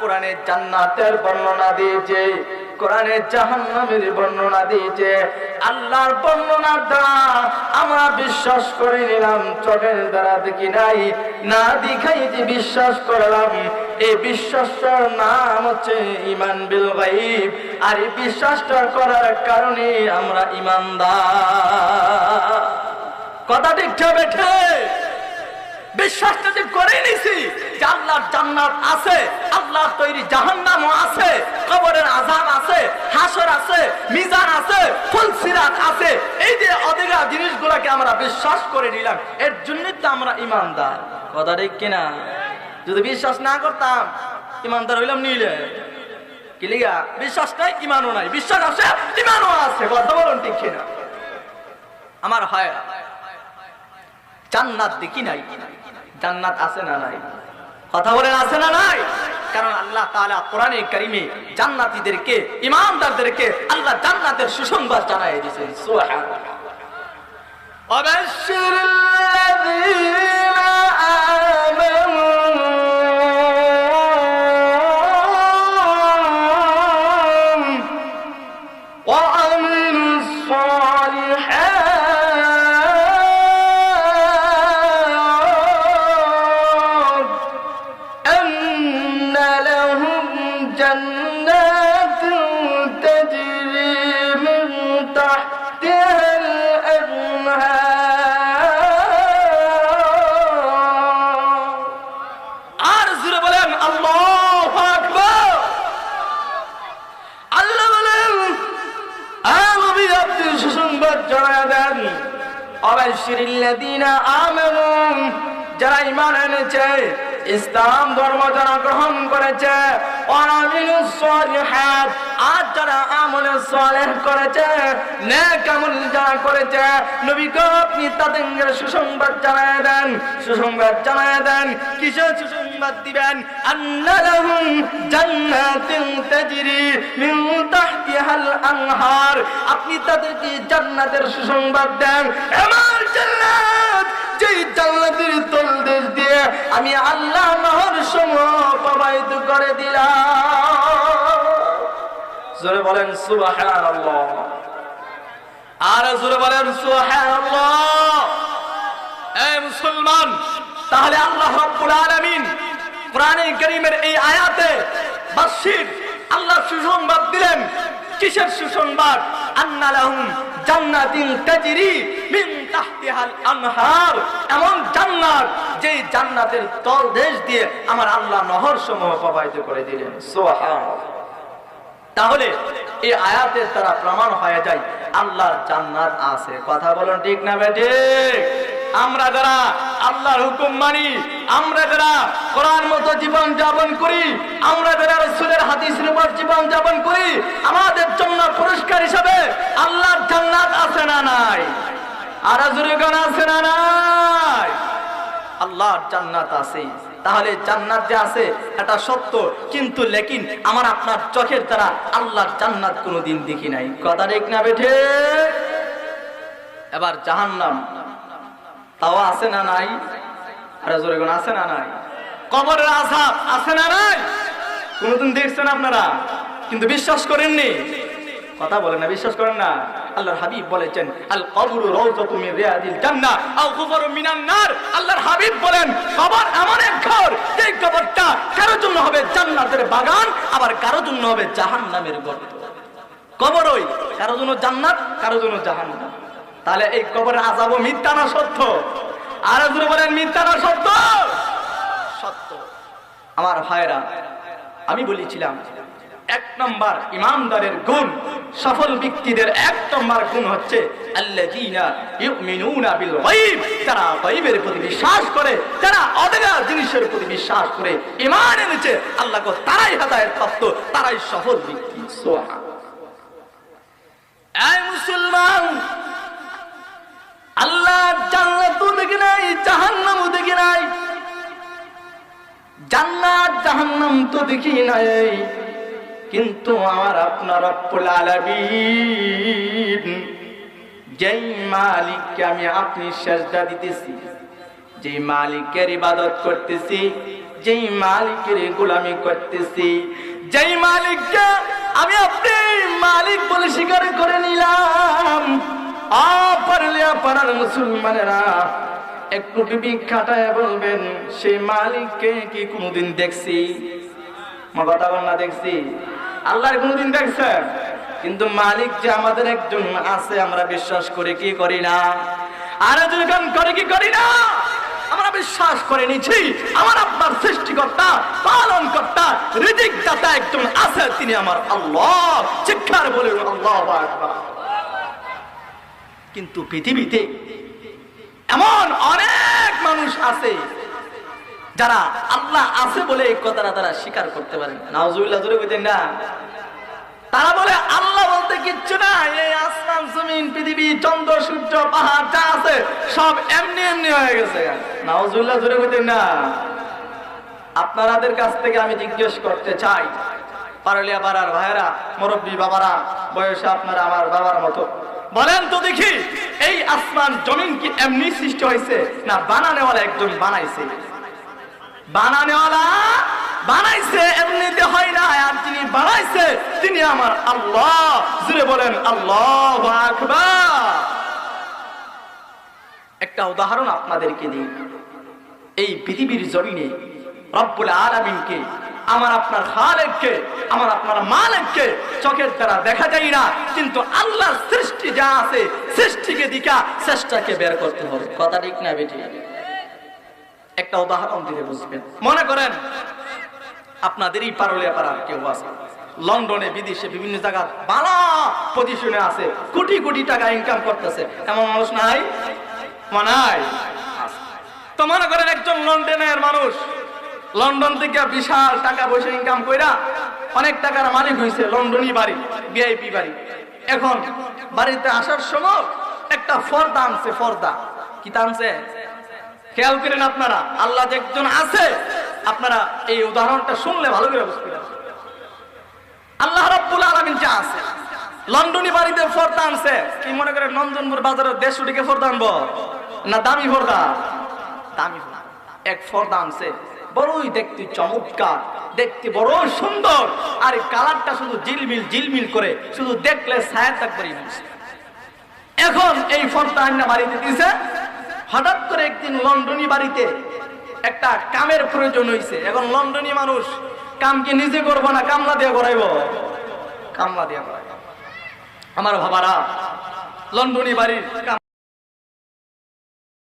কোরআনে জান্নাতের বর্ণনা দিয়েছে, কোরআনে জাহান্নামের বর্ণনা দিয়েছে। আল্লাহর দ্বারা আমরা বিশ্বাস করে নিলাম, চোখের দ্বারা দেখি নাই, না দেখাই যে বিশ্বাস করলাম। এই বিশ্বাসটার নাম হচ্ছে ইমান বিল গাইব আর এই বিশ্বাসটা করার কারণে আমরা ইমানদার কথা ঠিক ঠিক বিশ্বাসটা যে করে নিছি যে আল্লাহর জান্নাত আছে, আল্লাহর তৈরি জাহান্নামও আছে, কবরের আজাব আছে, হাসর আছে, মিজান আছে ফুলসিরাত আছে। এই যে অধিকা জিনিসগুলোকে আমরা বিশ্বাস করে নিলাম, এর জন্যই তো আমরা ইমানদার। কথা ঠিক কিনা? যদি বিশ্বাস না করতাম, ইমানদার হইলাম নিলে। কি লিগা? বিশ্বাস নাই, ইমানও নাই। বিশ্বাস আছে, ইমানও আছে। কথা বলুন ঠিক কিনা? আমার হয় জান্নাত দেখি নাই। জান্নাত আছে না নাই? কথা বলেন, আছে না নাই? কারণ আল্লাহ তাআলা কোরআনে কারিমে জান্নাতীদেরকে, ইমানদারদেরকে আল্লাহ জান্নাতের সুসংবাদ জানাই দিয়েছেন। সুবহানাল্লাহ। অবশ্যই جنات تجري من تحتها الأنهار আর জুড়ে বলেন আল্লাহ আকবার আল্লাহ বলেন আমি আপনি সুসংবাদ জানায় দেন অবশ্যিল্লাদিনা আমানু যারা ঈমান এনেছে ইসলাম ধর্ম যারা গ্রহণ করেছে আর যারা আমলে সালেহ করেছে, নেক আমল যারা করেছে নবী আপনি তাদের সুসংবাদ জানায় দেন, সুসংবাদ জানায় দেন, কিসের সুসংবাদ দিবেন? আন্না লাহুম জান্নাতিন তাজরি মিন তাহতিহাল আনহার। আপনি তাদেরকে জান্নাতের সুসংবাদ দেন। আমার যেই জান্নাতের তলদেশ দিয়ে আমি আল্লাহ নহর সমূহ প্রবাহিত করে দিলাম। বলেন, সুবহানাল্লাহ। আর জোরে বলেন, সুবহানাল্লাহ। মুসলমান, তাহলে আল্লাহ রাব্বুল আলামিন কোরআনে কারীমের এই আয়াতে বাশির আল্লাহ সুসংবাদ দিলেন। কিসের সুসংবাদ? আন্না লাহুম জান্নাতিন তাজরি মিন তাহলে এই আয়াতের দ্বারা প্রমাণ হয়ে যায়, আল্লাহর জান্নাত আছে। কথা বলুন ঠিক না বেঠে আমরা যারা আল্লাহর হুকুম মানি, আমরা যারা কোরআন মতো জীবন যাপন করি, আমরা যারা রসুলের হাদিসের উপর জীবন যাপন করি, আমাদের জন্য পুরস্কার হিসাবে আল্লাহর জান্নাত আছে না নাই? আর জুরিগান আছে না নাই? আল্লাহর জান্নাত আছে। তাহলে জান্নাত যে আছে, এটা সত্য। কিন্তু লেকিন আমার আপনার চোখের দ্বারা আল্লাহর জান্নাত কোনোদিন দেখি নাই। কথা ঠিক না বেঠে? এবার জাহান্নাম। তাও আছে না নাই? আরে জোরে আছে না নাই? কবরের আসাব আছে না নাই? কোনদিন দেখছেন আপনারা? কিন্তু বিশ্বাস করেননি? কথা বলেন না, বিশ্বাস করেন না। আল্লাহর হাবিব বলেছেন, আল কবরু মিন রিয়াদিল জান্নাহ, আও গুফারু মিনান নার। আল্লাহর হাবিব বলেন কবর এমন এক ঘর যে কবরটা কারোর জন্য হবে জান্নাতের বাগান, আবার কারোর জন্য হবে জাহান্নামের গর্ত। কবর ওই, কারোর জন্য জান্নাত কারও জন্য জাহান্নাম। তাহলে এই কবরের আযাবও মিথ্যা না সত্য? আর জুড়ে বলেন, মিথ্যা না সত্য? সত্য। আমার ভাইরা আমি বলেছিলাম, এক নম্বর ইমানদারের গুণ সফল ব্যক্তিদের এক নম্বর গুণ হচ্ছে গায়বের প্রতি বিশ্বাস করে অদেখা জিনিসের প্রতি বিশ্বাস করে। ঈমান এনেছে আল্লাহ তারাই প্রাপ্ত, তারাই সফল ব্যক্তি। মুসলমান, আল্লাহ দেখি নাই, জাহান্নামও দেখি নাই। জান্নাত জাহান্নাম তো দেখি নাই। কিন্তু আমার আপনার রব্বুল যেই মালিককে আমি আপনি সেজদা দিতেছি, যেই মালিকের ইবাদত করতেছি, যেই মালিকের গোলামি করতেছি, যেই মালিককে আমি আপনি মালিক বলে স্বীকার করে নিলাম অপারলিয়া পাড়ার মুসলমানেরা একটু বিবি খাটায় বলবেন, সেই মালিককে কি কোনোদিন দেখছি? মা কথা না দেখছি? আল্লাহর কোনোদিন দেখছেন? কিন্তু মালিক যে আমাদের একজন আছে, আমরা বিশ্বাস করে কি করি না? আর যখন করে কি করি না? আমরা বিশ্বাস করে নিছি আমার আপনার সৃষ্টিকর্তা পালন কর্তা রিজিক দাতা একজন আছে, তিনি আমার আল্লাহ। শিক্ষার বলে আল্লাহ কিন্তু পৃথিবীতে এমন অনেক মানুষ আছে যারা আল্লাহ আছে বলে এই কথাটা তারা স্বীকার করতে পারে নাউজুবিল্লাহ, জোরে কইতেন না। তারা বলে, আল্লাহ বলতে কিচ্ছু না এই আসমান, জমিন, পৃথিবী, চন্দ্র, সূর্য, পাহাড়, যা আছে, সব এমনি এমনি হয়ে গেছে। নাউজুবিল্লাহ, জোরে কইতেন না। আপনাদের কাছ থেকে আমি জিজ্ঞেস করতে চাই, পারলিয়া বাড়ার ভাইয়েরা, মুরব্বী বাবারা, বয়সে আপনারা আমার বাবার মতো। বলেন তো দেখি, এই আসমান, জমিন কি এমনি সৃষ্টি হয়েছে, না বানানেওয়ালা একজন বানাইছে? বানানেওয়ালা বানাইছে, এমনিতে হয় না আর যিনি বানাইছে, তিনি আমার আল্লাহ। জুড়ে বলেন, আল্লাহ একটা উদাহরণ আপনাদেরকে দিই। এই পৃথিবীর জমিনে রব্বুল আলামিনকে, আমার আপনার খালেককে, আমার আপনার মালিককে চোখের দ্বারা দেখা যায় না, কিন্তু আল্লাহর সৃষ্টি যা আছে, সৃষ্টিকে দিকা, চেষ্টাকে বের করতে হবে। কথা ঠিক না বেটি একটা উদাহরণ দিলে বুঝবেন। মনে করেন, আপনাদের এই পারলিয়া পাড়ার কেউ আছে। লন্ডনে বিদেশে বিভিন্ন জায়গা ভালো পজিশনে আছে, কোটি কোটি টাকা ইনকাম করতেছে। এমন মানুষ নাই? মানাই তো মনে করেন একজন লন্ডনের মানুষ, লন্ডন থেকে বিশাল টাকা পয়সা ইনকাম কইরা অনেক টাকার মালিক হয়েছে লন্ডনই বাড়ি ভিআইপি বাড়ি। এখন বাড়িতে আসার সময় একটা ফর্দা আনছে, ফর্দা। কি আনছে? খেয়াল করেন আপনারা, আল্লাহ যে একজন আছে, আপনারা এই উদাহরণটা শুনলে ভালো করে বুঝতে পারবেন। আল্লাহ রাব্বুল আলামিন যা আছে, লন্ডনী বাড়িতে ফর্দা আনছে, কি মনে করে নন্দনপুর বাজারে দেশ উঠিকে ফর্দা আনব? না দামি ফর্দা দামি এক ফর্দা আনছে, বড়ই দেখতে চমৎকার, দেখতে বড় সুন্দর, আর কালারটা শুধু জিলমিল জিলমিল করে শুধু দেখলে ছায়া থাকবে এখন এই ফর্দা আন্না বাড়িতে দিছে হঠাৎ করে একদিন লন্ডনী বাড়িতে একটা কামের প্রয়োজন হয়েছে এখন লন্ডনী মানুষ, কাম কি নিজে করব না কামলা দিয়ে করাইব? কামলা দিয়ে আমার বাবারা, লন্ডনী বাড়ির